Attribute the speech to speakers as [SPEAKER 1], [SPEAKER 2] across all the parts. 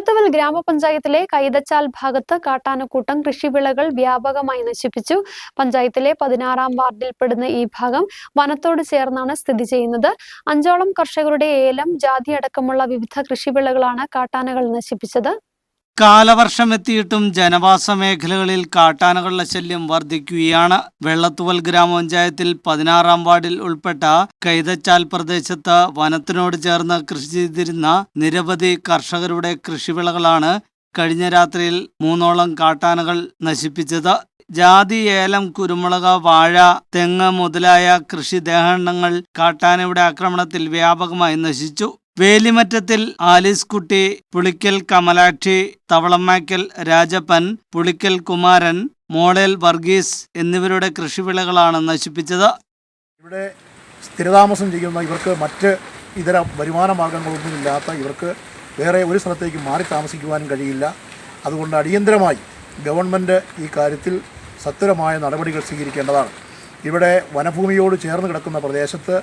[SPEAKER 1] വെള്ളത്തുവൽ ഗ്രാമപഞ്ചായത്തിലെ കൈതച്ചാൽ ഭാഗത്ത് കാട്ടാനക്കൂട്ടം കൃഷിവിളകൾ വ്യാപകമായി നശിപ്പിച്ചു. പഞ്ചായത്തിലെ പതിനാറാം വാർഡിൽപ്പെടുന്ന ഈ ഭാഗം വനത്തോട് ചേർന്നാണ് സ്ഥിതി ചെയ്യുന്നത്. അഞ്ചോളം കർഷകരുടെ ഏലം ജാതി അടക്കമുള്ള വിവിധ കൃഷിവിളകളാണ് കാട്ടാനകൾ നശിപ്പിച്ചത്.
[SPEAKER 2] കാലവർഷമെത്തിയിട്ടും ജനവാസ മേഖലകളിൽ കാട്ടാനകളുടെ ശല്യം വർദ്ധിക്കുകയാണ് വെള്ളത്തുവൽ ഗ്രാമപഞ്ചായത്തിൽ പതിനാറാം വാർഡിൽ ഉൾപ്പെട്ട കൈതച്ചാൽ പ്രദേശത്ത് വനത്തിനോട് ചേർന്ന് കൃഷി ചെയ്തിരുന്ന നിരവധി കർഷകരുടെ കൃഷിവിളകളാണ് കഴിഞ്ഞ രാത്രിയിൽ മൂന്നോളം കാട്ടാനകൾ നശിപ്പിച്ചത്. ജാതി ഏലം കുരുമുളക് വാഴ തെങ്ങ് മുതലായ കൃഷി ദേഹണ്ണങ്ങൾ കാട്ടാനയുടെ ആക്രമണത്തിൽ വ്യാപകമായി നശിച്ചു. വേലിമറ്റത്തിൽ ആലീസ് കുട്ടി പുളിക്കൽ കമലാക്ഷി തവളമാക്കൽ രാജപ്പൻ പുളിക്കൽ കുമാരൻ മോളേൽ വർഗീസ് എന്നിവരുടെ കൃഷിവിളകളാണ് നശിപ്പിച്ചത്.
[SPEAKER 3] ഇവിടെ സ്ഥിരതാമസം ചെയ്യുന്ന ഇവർക്ക് മറ്റ് ഇതര വരുമാന മാർഗങ്ങളൊന്നുമില്ലാത്ത ഇവർക്ക് വേറെ ഒരു സ്ഥലത്തേക്ക് മാറി താമസിക്കുവാനും കഴിയില്ല. അതുകൊണ്ട് അടിയന്തരമായി ഗവൺമെന്റ് ഈ കാര്യത്തിൽ സത്വരമായ നടപടികൾ സ്വീകരിക്കേണ്ടതാണ്. ഇവിടെ വനഭൂമിയോട് ചേർന്ന് കിടക്കുന്ന പ്രദേശത്ത്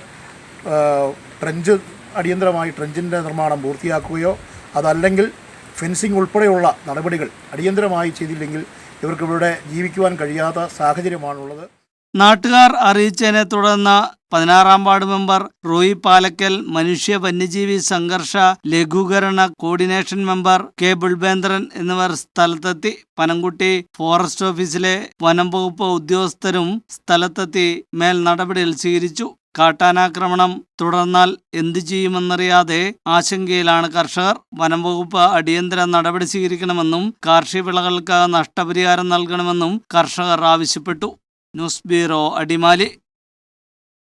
[SPEAKER 3] ട്രെഞ്ച് അടിയന്തരമായി ട്രെഞ്ചിന്റെ നിർമ്മാണം പൂർത്തിയാക്കുകയോ അതല്ലെങ്കിൽ ഫെൻസിംഗ് ഉൾപ്പെടെയുള്ള നടപടികൾ അടിയന്തരമായി ചെയ്തില്ലെങ്കിൽ ഇവർക്ക് ഇവിടെ ജീവിക്കുവാൻ കഴിയാത്ത സാഹചര്യമാണുള്ളത്.
[SPEAKER 2] നാട്ടുകാർ അറിയിച്ചതിനെ തുടർന്ന് പതിനാറാം വാർഡ് മെമ്പർ റോയി പാലക്കൽ മനുഷ്യ വന്യജീവി സംഘർഷ ലഘൂകരണ കോർഡിനേഷൻ മെമ്പർ കെ ബുൾബേന്ദ്രൻ എന്നിവർ സ്ഥലത്തെത്തി പനംകുട്ടി ഫോറസ്റ്റ് ഓഫീസിലെ വനം വകുപ്പ് ഉദ്യോഗസ്ഥരും സ്ഥലത്തെത്തി മേൽ നടപടികൾ സ്വീകരിച്ചു. കാട്ടാനാക്രമണം തുടർന്നാൽ എന്തു ചെയ്യുമെന്നറിയാതെ ആശങ്കയിലാണ് കർഷകർ. വനം വകുപ്പ് അടിയന്തര നടപടി സ്വീകരിക്കണമെന്നും കാർഷിക വിളകൾക്ക് നഷ്ടപരിഹാരം നൽകണമെന്നും കർഷകർ ആവശ്യപ്പെട്ടു. News bureau Adimali.